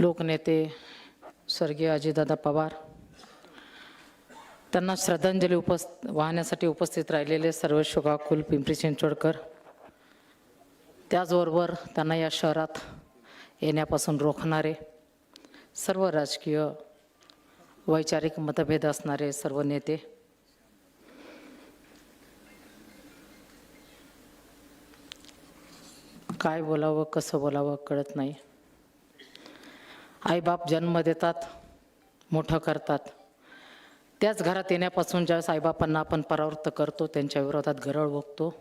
लोकनेते स्वर्गीय अजितदादा पवार त्यांना श्रद्धांजली उपस् वाहण्यासाठी उपस्थित राहिलेले सर्व शोकाकुल पिंपरी चिंचवडकर. त्याचबरोबर त्यांना या शहरात येण्यापासून रोखणारे सर्व राजकीय वैचारिक मतभेद असणारे सर्व नेते. काय बोलावं कसं बोलावं कळत नाही. आईबाप जन्म देतात मोठं करतात. त्याच घरात येण्यापासून ज्यावेळेस आईबापांना आपण परावृत्त करतो त्यांच्या विरोधात गरळ बघतो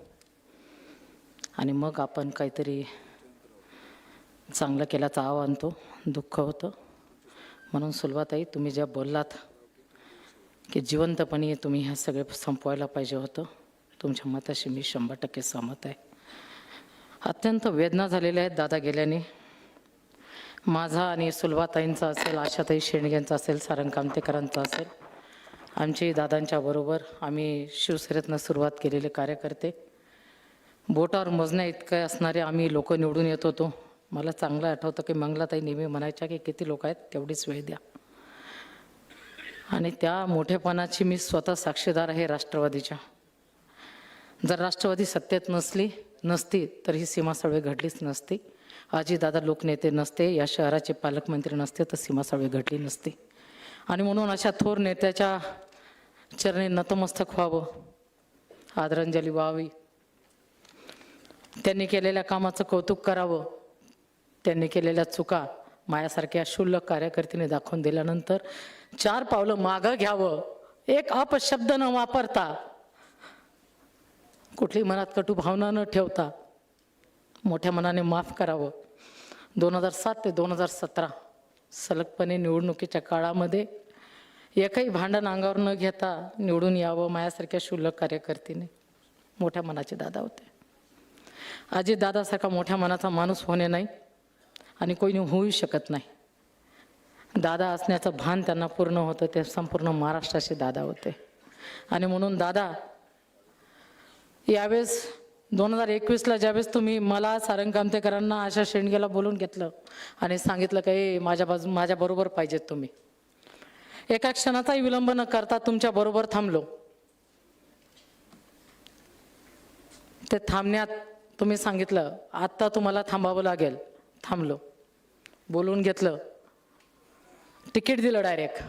आणि मग आपण काहीतरी चांगलं केल्याचा आव आणतो दुःख होतं. म्हणून सुलभाताई तुम्ही ज्या बोललात की जिवंतपणे तुम्ही ह्या सगळे संपवायला पाहिजे होतं तुमच्या मताशी मी शंभर टक्के सहमत आहे. अत्यंत वेदना झालेल्या आहेत दादा गेल्याने. माझा आणि सुलभाताईंचा असेल आशाताई शेंडग्यांचा असेल सारंग कामतेकरांचा असेल आमची दादांच्या बरोबर आम्ही शिवसेनेतनं सुरुवात केलेले कार्यकर्ते. बोटावर मोजण्या इतकं असणारे आम्ही लोक निवडून येत होतो. मला चांगलं आठवतं की मंगलाताई नेहमी म्हणायच्या की किती लोक आहेत तेवढीच वेळ द्या. आणि त्या मोठेपणाची मी स्वतः साक्षीदार आहे राष्ट्रवादीच्या. जर राष्ट्रवादी सत्तेत नसली नसती तर ही सीमा साळवे घडलीच नसती. दादा लोकनेते नसते या शहराचे पालकमंत्री नसते तर सीमा साळवे घडली नसती. आणि म्हणून अशा थोर नेत्याच्या चरणी नतमस्तक व्हावं आदरांजली व्हावी. त्यांनी केलेल्या कामाचं कौतुक करावं त्यांनी केलेल्या चुका माझ्यासारख्या क्षुल्लक कार्यकर्त्याने दाखवून दिल्यानंतर चार पावलं मागं घ्यावं. एक अपशब्द न वापरता कुठली मनात कटू भावना न ठेवता मोठ्या मनाने माफ करावं. दोन हजार सात ते दोन हजार सतरा सलगपणे निवडणुकीच्या काळामध्ये एकही भांडण अंगावर न घेता निवडून यावं माझ्यासारख्या शुल्लक कार्यकर्तीने. मोठ्या मनाचे दादा होते. अजित दादासारखा मोठ्या मनाचा माणूस होणे नाही आणि कोणी होऊ शकत नाही. दादा असण्याचं भान त्यांना पूर्ण होतं ते संपूर्ण महाराष्ट्राचे दादा होते. आणि म्हणून दादा यावेळेस दोन हजार एकवीसला ज्यावेळेस तुम्ही मला सारंग कामतेकरांना आशा शेंडगेला बोलून घेतलं आणि सांगितलं का माझ्या बाजू माझ्याबरोबर पाहिजेत तुम्ही. एका क्षणाचाही विलंब न करता तुमच्या बरोबर थांबलो. ते थांबण्यात तुम्ही सांगितलं आत्ता तुम्हाला थांबावं लागेल. थांबलो. बोलून घेतलं. तिकीट दिलं डायरेक्ट.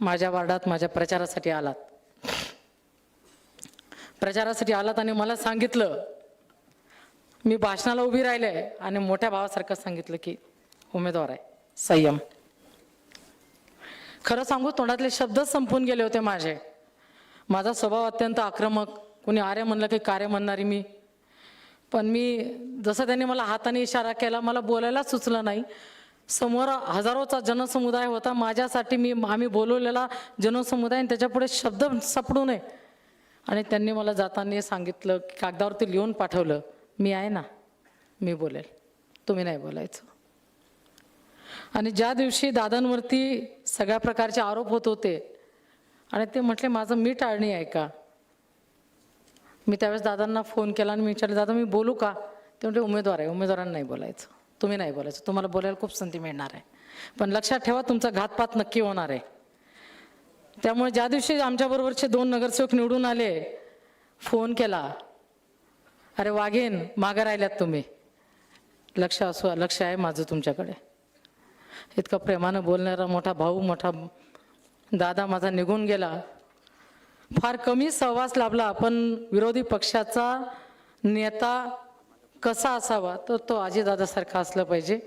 माझ्या वार्डात माझ्या प्रचारासाठी आलात. प्रचारासाठी आलात आणि मला सांगितलं. मी भाषणाला उभी राहिले आणि मोठ्या भावासारखं सांगितलं की उमेदवार आहे. संयम. खरं सांगू तोंडातले शब्द संपून गेले होते माझे. माझा स्वभाव अत्यंत आक्रमक. कोणी आर्य म्हणलं की कार्य म्हणणारी मी. पण मी जसं त्यांनी मला हाताने इशारा केला मला बोलायला सुचलं नाही. समोर हजारोचा जनसमुदाय होता. माझ्यासाठी मी आम्ही बोलवलेला जनसमुदाय आणि त्याच्यापुढे शब्द सापडू नये. आणि त्यांनी मला जाताना सांगितलं की कागदावरती लिहून पाठवलं मी आहे ना मी बोलेल तुम्ही नाही बोलायचं. आणि ज्या दिवशी दादांवरती सगळ्या प्रकारचे आरोप होत होते आणि ते म्हटले माझं मी टाळणी आहे का? मी त्यावेळेस दादांना फोन केला आणि मी विचारलं दादा मी बोलू का? ते म्हटले उमेदवार आहे उमेदवारांना नाही बोलायचं तुम्ही नाही बोलायचं तुम्हाला बोलायला खूप संधी मिळणार आहे. पण लक्षात ठेवा तुमचा घातपात नक्की होणार आहे. त्यामुळे ज्या दिवशी आमच्याबरोबरचे दोन नगरसेवक निवडून आले फोन केला. अरे वाघेन मागं राहिल्यात तुम्ही. लक्ष असो लक्ष आहे माझं तुमच्याकडे. इतकं प्रेमानं बोलणारा मोठा भाऊ मोठा दादा माझा निघून गेला. फार कमी सहवास लाभला पण विरोधी पक्षाचा नेता कसा असावा तर तो आजीदादासारखा असलं पाहिजे.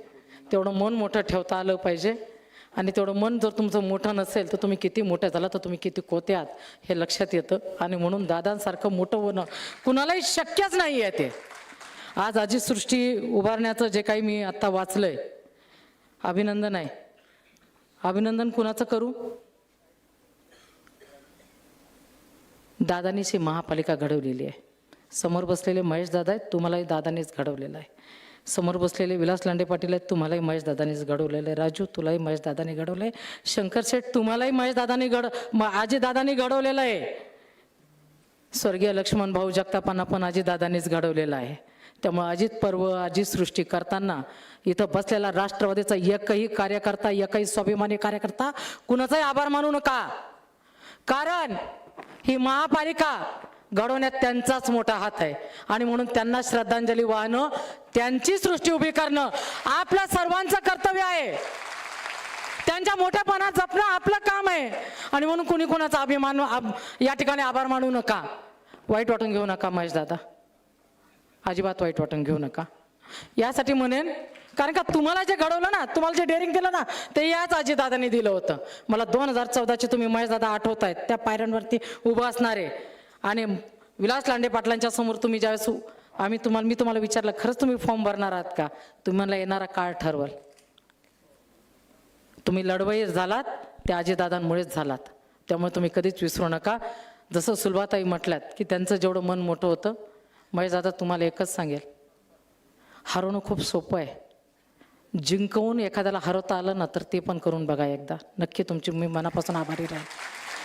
तेवढं मन मोठं ठेवता आलं पाहिजे. आणि तेवढं मन जर तुमचं मोठं नसेल तर तुम्ही किती मोठं झाला तर तुम्ही किती कोते आहात हे लक्षात येतं. आणि म्हणून दादांसारखं मोठं होणं कुणालाही शक्यच नाही आहे ते. आज आजी सृष्टी उभारण्याचं जे काही मी आत्ता वाचलं आहे अभिनंदन आहे. अभिनंदन कुणाचं करू? दादानीच ही महापालिका घडवलेली आहे. समोर बसलेले महेश दादा आहेत तुम्हालाही दादानीच घडवलेलं आहे. समोर बसलेले विलास लांडे पाटील आहेत तुम्हालाही महेश दादानीच घडवलेलं आहे. राजू तुलाही महेशदादाने घडवलं आहे शंकर शेठ तुम्हालाही महेश दादानी घड आजी दादानी घडवलेलं आहे. स्वर्गीय लक्ष्मण भाऊ जगतापांना पण आजी दादानीच घडवलेलं आहे. त्यामुळे अजित पर्व अजित सृष्टी करताना इथं बसलेला राष्ट्रवादीचा एकही कार्यकर्ता एकही स्वाभिमानी कार्यकर्ता कुणाचाही आभार मानू नका. कारण ही महापालिका घडवण्यात त्यांचाच मोठा हात आहे. आणि म्हणून त्यांना श्रद्धांजली वाहणं त्यांची सृष्टी उभी करणं आपलं सर्वांचं कर्तव्य आहे. त्यांच्या मोठ्यापणा जपणं आपलं काम आहे. आणि म्हणून कुणी कुणाचा अभिमान आब- या ठिकाणी आभार मानू नका. वाईट वाटून घेऊ नका महेश दादा. अजिबात वाईट वाटून घेऊ नका. यासाठी म्हणेन कारण का तुम्हाला जे घडवलं ना तुम्हाला जे डेअरिंग दिलं ना ते याच अजितदादांनी दिलं होतं. मला दोन हजार चौदाचे तुम्ही महेश दादा आठवत आहेत त्या पायऱ्यांवरती उभं असणारे. आणि विलास लांडे पाटलांच्या समोर तुम्ही ज्यावेळेस आम्ही तुम्हाला मी तुम्हाला विचारलं खरंच तुम्ही फॉर्म भरणार आहात का? तुम्हाला येणारा काळ ठरवल. तुम्ही लढवई झालात ते आजीदादांमुळेच झालात. त्यामुळे तुम्ही कधीच विसरू नका. जसं सुलभाताई म्हटल्यात की त्यांचं जेवढं मन मोठं होतं महेश दादा तुम्हाला एकच सांगेल. हरवणं खूप सोपं आहे. जिंकवून एखाद्याला हरवता आलं ना तर ते पण करून बघा एकदा. नक्की तुमची मी मनापासून आभारी राहील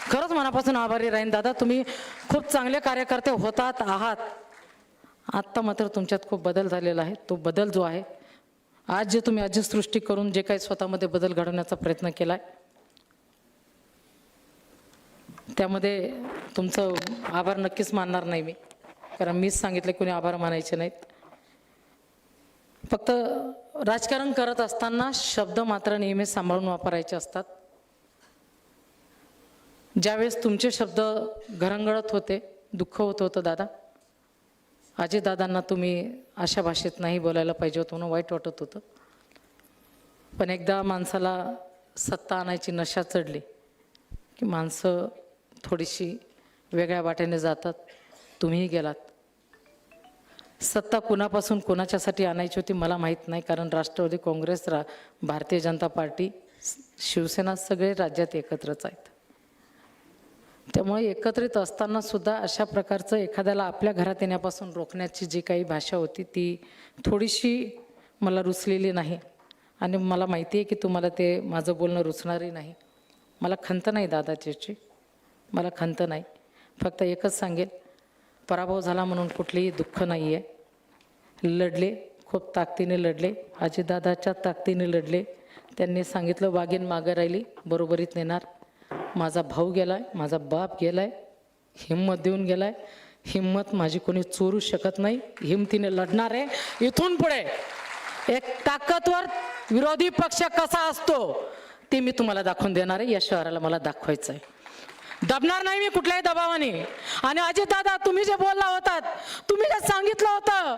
खरंच मनापासून आभारी राहीन. दादा तुम्ही खूप चांगले कार्यकर्ते होतात आहात. आत्ता मात्र तुमच्यात खूप बदल झालेला आहे. तो बदल जो आहे आज जे तुम्ही अजसृष्टी सृष्टी करून जे काही स्वतःमध्ये बदल घडवण्याचा प्रयत्न केला आहे त्यामध्ये तुमचं आभार नक्कीच मानणार नाही मी. कारण मीच सांगितलं कोणी आभार मानायचे नाहीत. फक्त राजकारण करत असताना शब्द मात्र नेहमी सांभाळून वापरायचे असतात. ज्यावेळेस तुमचे शब्द घरंगळत होते दुःख होत होतं दादा दादांना तुम्ही अशा भाषेत नाही बोलायला पाहिजे होतं म्हणून वाईट वाटत होतं. पण एकदा माणसाला सत्ता आणायची नशा चढली की माणसं थोडीशी वेगळ्या वाटेने जातात तुम्हीही गेलात. सत्ता कुणापासून कोणाच्यासाठी आणायची होती मला माहीत नाही कारण राष्ट्रवादी काँग्रेस रा भारतीय जनता पार्टी शिवसेना सगळे राज्यात एकत्रच आहेत. त्यामुळे एकत्रित असताना सुद्धा अशा प्रकारचं एखाद्याला आपल्या घरात येण्यापासून रोखण्याची जी काही भाषा होती ती थोडीशी मला रुचलेली नाही. आणि मला माहिती आहे की तुम्हाला ते माझं बोलणं रुचणारही नाही. मला खंत नाही दादाच्याची मला खंत नाही. फक्त एकच सांगेल पराभव झाला म्हणून कुठलेही दुःख नाही आहे लढले खूप ताकदीने लढले. आजीदादाच्या ताकदीने लढले. त्यांनी सांगितलं वाघीण मागं राहिली बरोबरीत नेणार. माझा भाऊ गेलाय माझा बाप गेलाय हिंमत देऊन गेलाय. हिंमत माझी कोणी चोरू शकत नाही. हिमतीने लढणार आहे. इथून पुढे एक ताकदवर विरोधी पक्ष कसा असतो ते मी तुम्हाला दाखवून देणार आहे. या शहराला मला दाखवायचं आहे दबणार नाही मी कुठल्याही दबावाने. आणि अजित दादा तुम्ही जे बोलला होतात तुम्ही जे सांगितलं होतं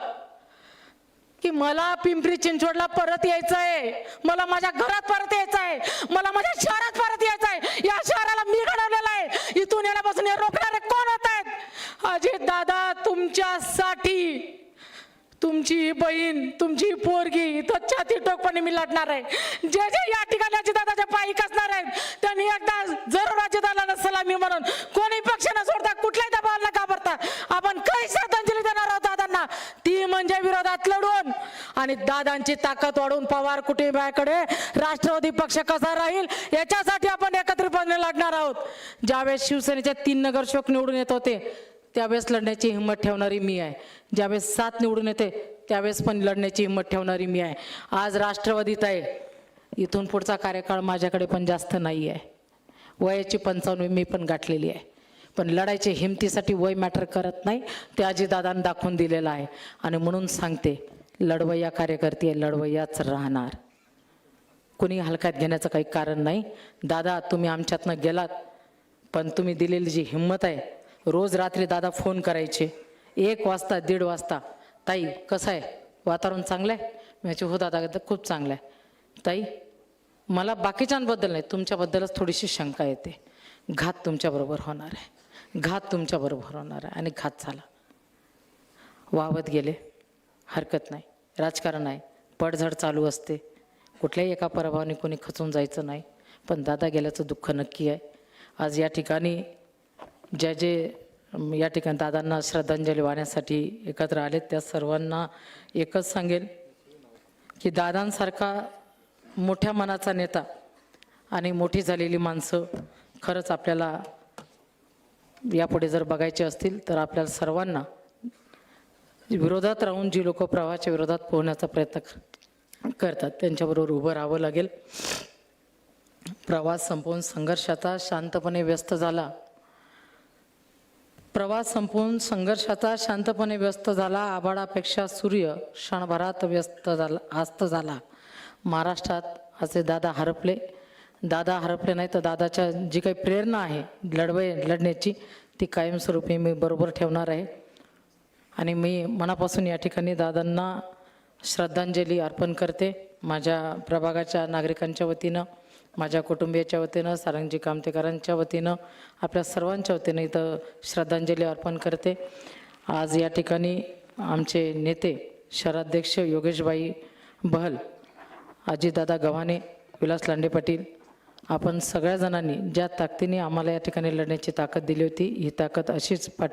की मला पिंपरी चिंचवडला परत यायचं आहे मला माझ्या घरात परत यायचं आहे मला माझ्या शहरात परत यायचं आहे या शहराला मी घडवलेलं आहे. इथून येण्यापासून हे रोखणारे कोण होत आहेत? अजित दादा तुमच्यासाठी तुमची ही बहीण तुमची ही पोरगी इथं छाती टोकपणे मी लढणार आहे. जे जे या ठिकाणी अजितदादाच्या पायी कसणार आहेत त्यांनी एकदा जरूर अजितदादाला सलामी म्हणून कोणी पक्ष न सोडता कुठल्याही दबावाला घाबरता आपण काही श्रद्धांजली देणार आहोत. दादांना ती म्हणजे विरोधात लढून आणि दादांची ताकद वाढून पवार कुटुंबाकडे राष्ट्रवादी पक्ष कसा राहील? याच्यासाठी आपण एकत्रितपणे लढणार आहोत. ज्यावेळेस शिवसेनेचे तीन नगरसेवक निवडून येत होते त्यावेळेस लढण्याची हिंमत ठेवणारी मी आहे. ज्यावेळेस सात निवडून येते त्यावेळेस पण लढण्याची हिंमत ठेवणारी मी आहे. आज राष्ट्रवादीत आहे. इथून पुढचा कार्यकाळ माझ्याकडे पण जास्त नाही आहे वयाची पंचावन्न मी पण गाठलेली आहे. पण लढायचे हिमतीसाठी वय मॅटर करत नाही. ते आजीदादांनी दाखवून दिलेलं आहे. आणि म्हणून सांगते लढवय्या कार्यकर्ती आहे लढवय्याच राहणार. कुणी हलक्यात घेण्याचं काही कारण नाही. दादा तुम्ही आमच्यातनं गेलात पण तुम्ही दिलेली जी हिंमत आहे रोज रात्री दादा फोन करायचे. एक वाजता दीड वाजता. ताई कसं आहे? वातावरण चांगलं आहे? मी हो दादा खूप चांगलं आहे. ताई मला बाकीच्यांबद्दल नाही तुमच्याबद्दलच थोडीशी शंका येते. घात तुमच्याबरोबर होणार आहे. घात तुमच्याबरोबर होणार आहे आणि घात झाला. वावत गेले. हरकत नाही. राजकारण आहे पडझड चालू असते. कुठल्याही एका पराभवाने कोणी खचून जायचं नाही. पण दादा गेल्याचं दुःख नक्की आहे. आज या ठिकाणी ज्या जे या ठिकाणी दादांना श्रद्धांजली वाहण्यासाठी एकत्र आले त्या सर्वांना एकच सांगेल की दादांसारखा मोठ्या मनाचा नेता आणि मोठी झालेली माणसं खरंच आपल्याला यापुढे जर बघायचे असतील तर आपल्याला सर्वांना विरोधात राहून जी लोक प्रवाहाच्या विरोधात पोहण्याचा प्रयत्न करतात त्यांच्याबरोबर उभं राहावं लागेल. प्रवास संपवून संघर्षाचा शांतपणे व्यस्त झाला. प्रवास संपवून संघर्षाचा शांतपणे व्यस्त झाला. आभाळापेक्षा सूर्य क्षणभरात व्यस्त झाला अस्त झाला. महाराष्ट्रात असे दादा हरपले. दादा हरपले नाही तर दादाच्या जी काही प्रेरणा आहे लढवय लढण्याची ती कायमस्वरूपी मी बरोबर ठेवणार आहे. आणि मी मनापासून या ठिकाणी दादांना श्रद्धांजली अर्पण करते. माझ्या प्रभागाच्या नागरिकांच्या वतीनं माझ्या कुटुंबियाच्या वतीनं सारंगजी कामतेकरांच्या वतीनं आपल्या सर्वांच्या वतीनं इथं श्रद्धांजली अर्पण करते. आज या ठिकाणी आमचे नेते शहराध्यक्ष योगेशबाई बहल अजितदादा गव्हाणे विलास लांडे पाटील आपण सगळ्या जणांनी ज्या ताकदीने आम्हाला या ठिकाणी लढण्याची ताकद दिली होती ही ताकद अशीच पाठ